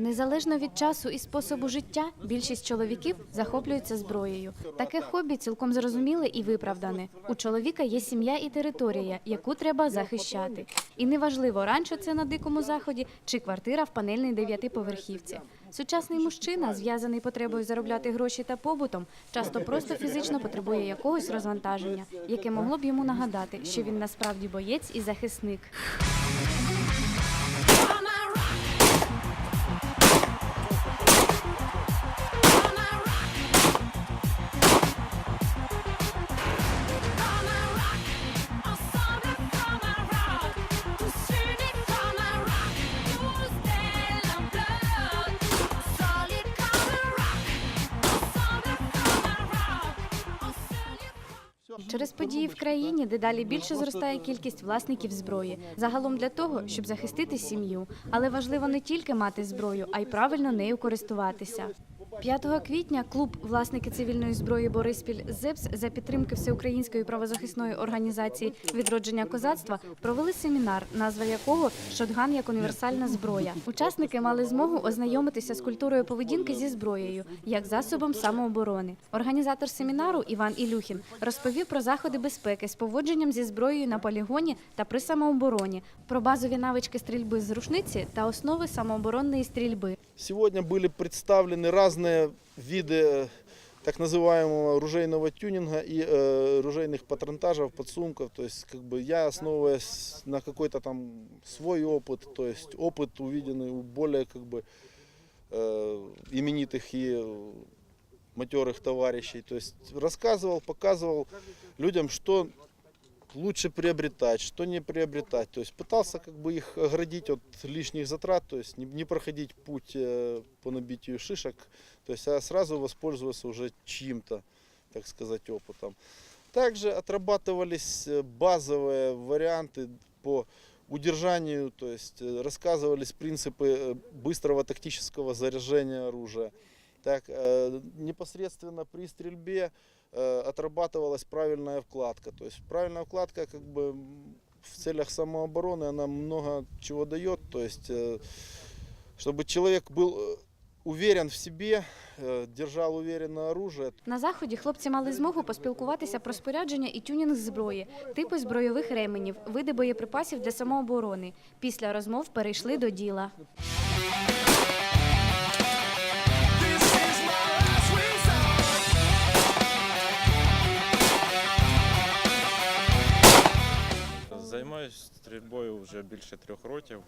Незалежно від часу і способу життя, більшість чоловіків захоплюються зброєю. Таке хобі цілком зрозуміле і виправдане. У чоловіка є сім'я і територія, яку треба захищати. І неважливо, ранчо це на дикому заході чи квартира в панельній дев'ятиповерхівці. Сучасний мужчина, зв'язаний потребою заробляти гроші та побутом, часто просто фізично потребує якогось розвантаження, яке могло б йому нагадати, що він насправді боєць і захисник. Через події в країні дедалі більше зростає кількість власників зброї. Загалом для того, щоб захистити сім'ю. Але важливо не тільки мати зброю, а й правильно нею користуватися. 5 квітня клуб власники цивільної зброї Бориспіль ЗЕПС за підтримки всеукраїнської правозахисної організації відродження козацтва провели семінар, назва якого Шотган як універсальна зброя. Учасники мали змогу ознайомитися з культурою поведінки зі зброєю як засобом самооборони. Організатор семінару Іван Ілюхін розповів про заходи безпеки з поводженням зі зброєю на полігоні та при самообороні, про базові навички стрільби з рушниці та основи самооборонної стрільби. Сегодня были представлены разные виды э, так называемого оружейного тюнинга и э, оружейных патронтажев, подсумков. То есть, как бы я основываясь на какой-то там свой опыт, то есть опыт увиденный у более как бы э, именитых и э, матерых товарищей. То есть рассказывал, показывал людям, что лучше приобретать, что не приобретать. То есть пытался как бы их оградить от лишних затрат, то есть не, не проходить путь э, по набитию шишек, то есть а сразу воспользоваться уже чьим-то, так сказать, опытом. Также отрабатывались э, базовые варианты по удержанию, то есть э, рассказывались принципы быстрого тактического заряжения оружия. Так, непосредственно при стрельбе отрабатывалась правильная вкладка. То есть правильная вкладка как бы м, в целях самообороны она много чего дает. То есть э, чтобы человек был э, уверен в себе, э, держал уверенно оружие, На заході хлопці мали змогу поспілкуватися про спорядження і тюнінг зброї, типи збройових ременів, види боєприпасів для самооборони. Після розмов перейшли до діла. Займаюся стрільбою вже більше трьох років.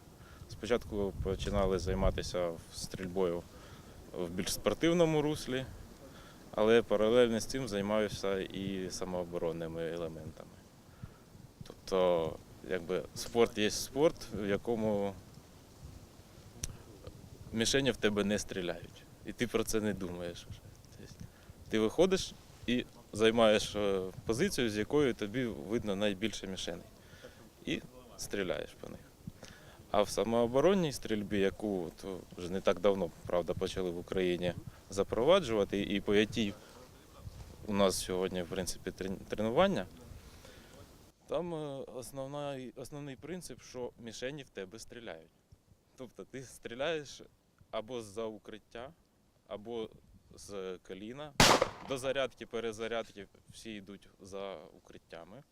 Спочатку починали займатися стрільбою в більш спортивному руслі, але паралельно з цим займаюся і самооборонними елементами. Тобто, якби спорт є спорт, в якому мішені в тебе не стріляють. І ти про це не думаєш. Тобто, ти виходиш і займаєш е, позицію, з якою тобі видно найбільше мішеней і стріляєш по них. А в самооборонній стрільбі, яку то вже не так давно, правда, почали в Україні запроваджувати, і по якій у нас сьогодні, в принципі, тренування, там е, основний, основний принцип, що мішені в тебе стріляють. Тобто ти стріляєш або з-за укриття, або з коліна. До зарядки, перезарядки всі йдуть за укриттями.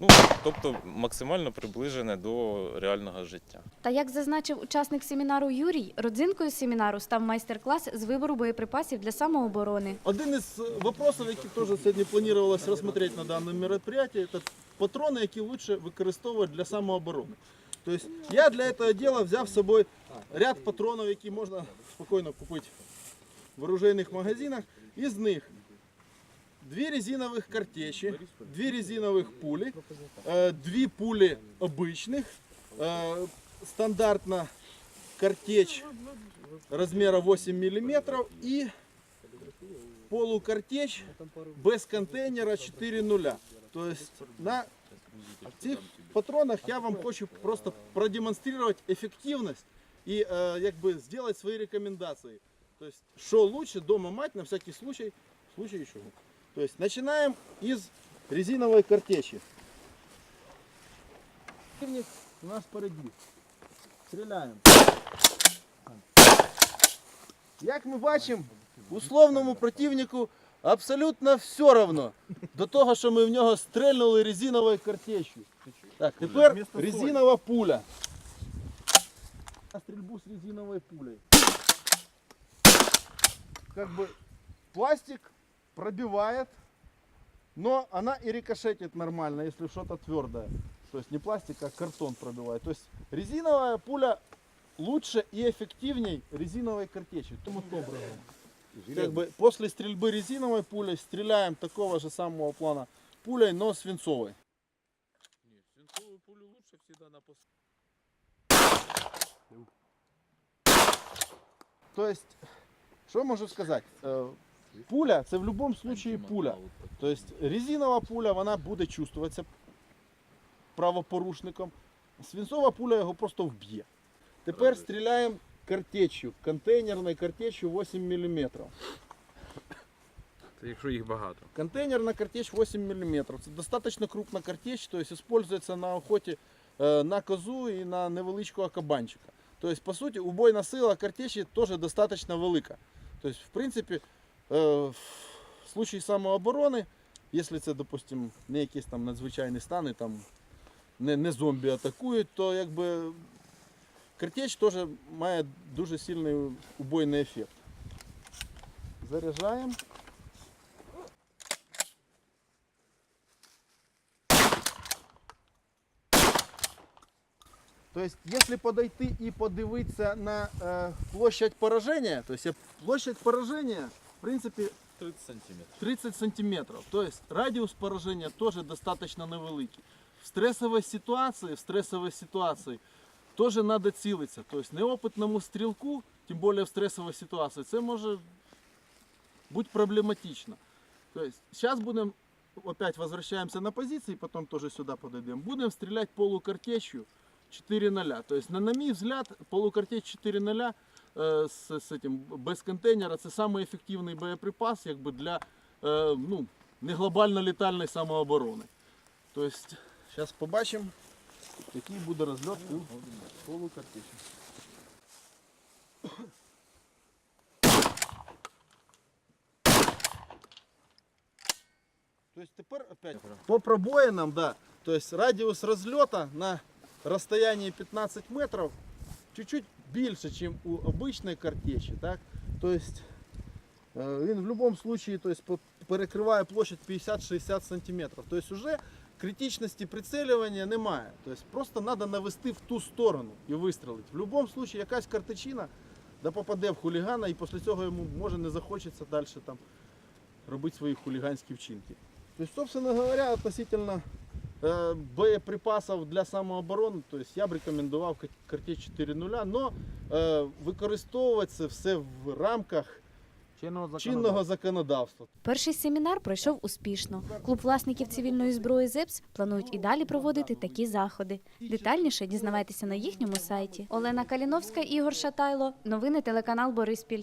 Ну, тобто максимально приближене до реального життя. Та як зазначив учасник семінару Юрій, родзинкою семінару став майстер-клас з вибору боєприпасів для самооборони. Один із вопросів, які теж сьогодні планувалось розглянути на даному мероприятии, це патрони, які краще використовувати для самооборони. Тобто я для цього діла взяв з собою ряд патронів, які можна спокійно купити в оружейних магазинах. Із них дві резинових картечі, дві резинових пулі, е, дві пулі обичних, е, стандартна картеч розміру 8 мм і полукартеч без контейнера 4.0. Тобто на цих патронах я вам хочу просто продемонструвати ефективність і е, якби зробити свої рекомендації. Тобто, що лучше дома мати на всякий случай, случай чого. Тобто, починаємо із резинової картечі. У нас впереді. Стреляем. Як ми бачимо, условному противнику абсолютно все равно до того, що ми в нього стрельнули резиновою картечью. Так, тепер резинова пуля. На стрільбу з резиновою пулей. Как бы пластик пробивает, но она и рикошетит нормально, если что-то твердое. То есть не пластик, а картон пробивает. То есть резиновая пуля лучше и эффективней резиновой картечи. Тому образом. Как бы после стрельбы резиновой пулей стреляем такого же самого плана пулей, но свинцовой. Свинцову пулю лучше всегда на То есть, что можу сказать? Э, Пуля це в будь-якому случае пуля. Тобто резинова пуля вона буде чувствуватися правопорушником. Свинцова пуля його просто вб'є. Тепер стріляємо картечью, контейнерною картечью 8 мм. Це якщо їх багато. Контейнерная картечь 8 мм. Це достатньо крупна картечь, то есть использується на охоті е, на козу і на невеличкого кабанчика. Тобто, по суті, убойна сила картечі теж достатньо велика. Тобто, в принципі, в случаї самооборони, якщо це, допустим, не якісь там надзвичайні стани, там не, не зомбі атакують, то якби картеч теж має дуже сильний убойний ефект. Заряджаємо. То есть, если подойти и подивитися на э, площадь поражения, то есть площадь поражения, в принципе, 30 сантиметрів. 30 сантиметров. То есть радиус поражения тоже достаточно невеликий. В стрессовой ситуации, в стрессовой ситуации тоже надо цілитися. То есть неопытному стрілку, тем более в стрессовой ситуации, це може бути проблематично. То есть сейчас будем, опять возвращаемся на позиции, потом тоже сюда подойдем. Будем стрелять полукартечью 4-0. То есть на, на мій взгляд, полукартеч 4-0 е, з, з этим, без контейнера це самий ефективний боєприпас якби, для е, ну, не глобально літальної самооборони. Тобто, зараз побачимо, який буде розльот у полукартечі. То есть теперь опять по пробоинам, да, то есть радиус разлета на расстоянии 15 метров чуть-чуть більше, чем у обычной картечи, так? То есть э, він в любом случае то есть, перекриває площадь 50-60 сантиметров. То есть уже критичності прицелювання немає. Тобто просто треба навести в ту сторону і вистрелити. В будь-якому випадку якась картечина да попаде в хулігана і після цього йому може не захочеться далі там робити свої хуліганські вчинки. Тобто, собственно говоря, относительно э, боєприпасів для самооборони, то есть я б рекомендував кар- картеч 4.0, но э, використовувати це все в рамках чинного законодавства. Перший семінар пройшов успішно. Клуб власників цивільної зброї ЗЕПС планують і далі проводити такі заходи. Детальніше дізнавайтеся на їхньому сайті. Олена Каліновська, Ігор Шатайло. Новини телеканал Бориспіль.